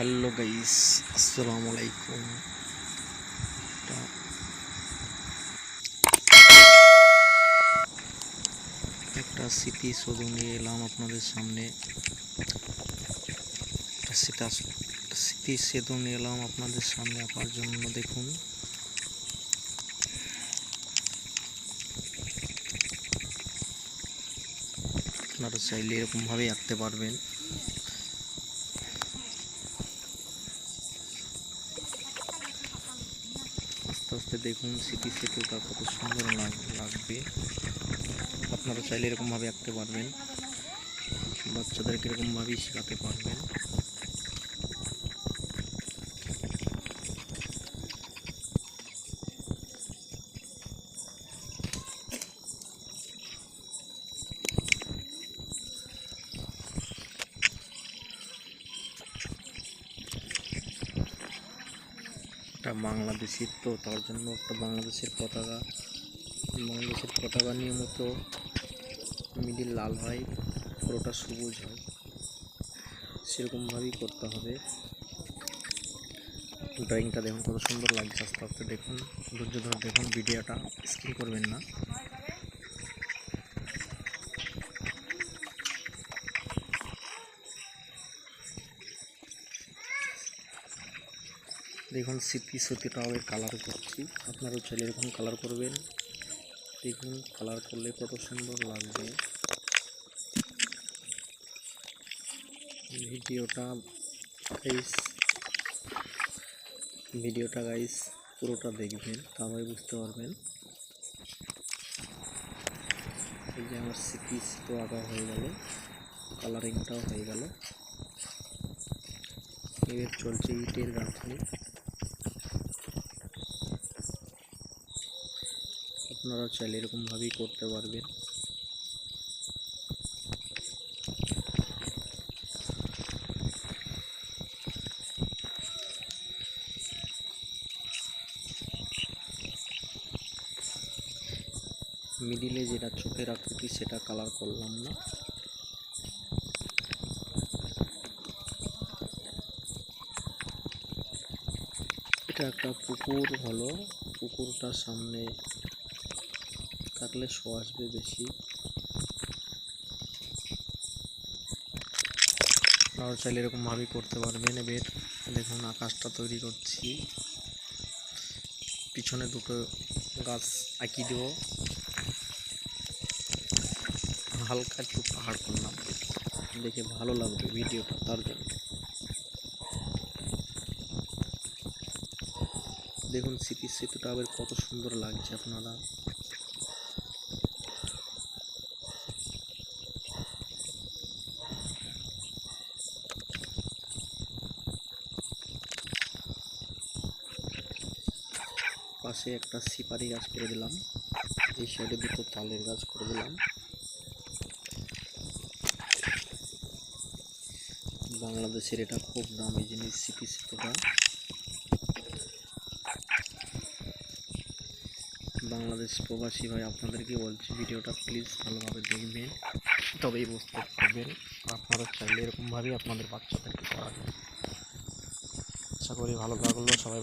Hello guys, আসসালামু আলাইকুম। একটা স্মৃতি শুধু নিয়ে এলাম আপনাদের সামনে। সেটা স্মৃতি সেতু নিয়ে এলাম আপনাদের সামনে আঁকার জন্য, দেখুন। আপনারা চাইলে এরকমভাবেই আঁকতে পারবেন। আস্তে দেখুন স্মৃতি সেতুটা কত সুন্দর লাগবে। আপনারা চাইলে এরকমভাবে আঁকতে পারবেন। বাচ্চাদেরকে এরকমভাবেই শেখাতে পারবেন। একটা বাংলাদেশির তো, তার জন্য একটা বাংলাদেশের পতাকা বাংলাদেশের পতাকা নিয়মিত মিডিল লাল হয়, পুরোটা সবুজ হয়। সেরকমভাবেই করতে হবে। ড্রয়িংটা দেখুন, কত সুন্দর লাগছে, আস্তে আস্তে দেখুন, ধৈর্য ধরে দেখুন, ভিডিওটা স্কিপ করবেন না। দেখুন স্মৃতি স্মৃতিটা আমি কালার করছি। আপনারাও চাইলে এরকম কালার করবেন। দেখুন কালার করলে কত সুন্দর লাগবে। ভিডিওটা গাইস ভিডিওটা গাইস পুরোটা দেখবেন তবেই বুঝতে পারবেন। এই যে আমার স্মৃতি তো আঁকা হয়ে গেল কালারিংটাও হয়ে গেল। এবার চলছে ইটের গাঁথনি। আপনারা চাইলে এরকমভাবেই করতে পারবেন। মিডিলে যেটা চোখের আকৃতি, সেটা কালার করলাম না। এটা একটা পুকুর হলো। পুকুরটার সামনে থাকলে শো আসবে বেশি। আপনারা চাইলে এরকমভাবেই করতে পারবেন। এবার দেখুন আকাশটা তৈরি করছি। পিছনে দুটো গাছ আঁকি দেব। হালকা একটু পাহাড় করলাম। দেখে ভালো লাগবে ভিডিওটা তার জন্য। দেখুন স্মৃতি সেতুটা আবার কত সুন্দর লাগছে আপনারা। পাশে একটা সিপারি গাছ করে দিলাম। এই সাইডে দুটো তালের গাছ করে দিলাম। বাংলাদেশের এটা খুব দামি জিনিস স্মৃতি সেতুটা বাংলাদেশ প্রবাসী ভাই, আপনাদেরকে বলছি, ভিডিওটা প্লিজ ভালোভাবে দেখবেন। তবেই বুঝতে পারবেন, আপনারা চাইলে এরকমভাবেই আপনাদের বাচ্চাদেরকে করাবেন আশা করি ভালো লাগল, সবাই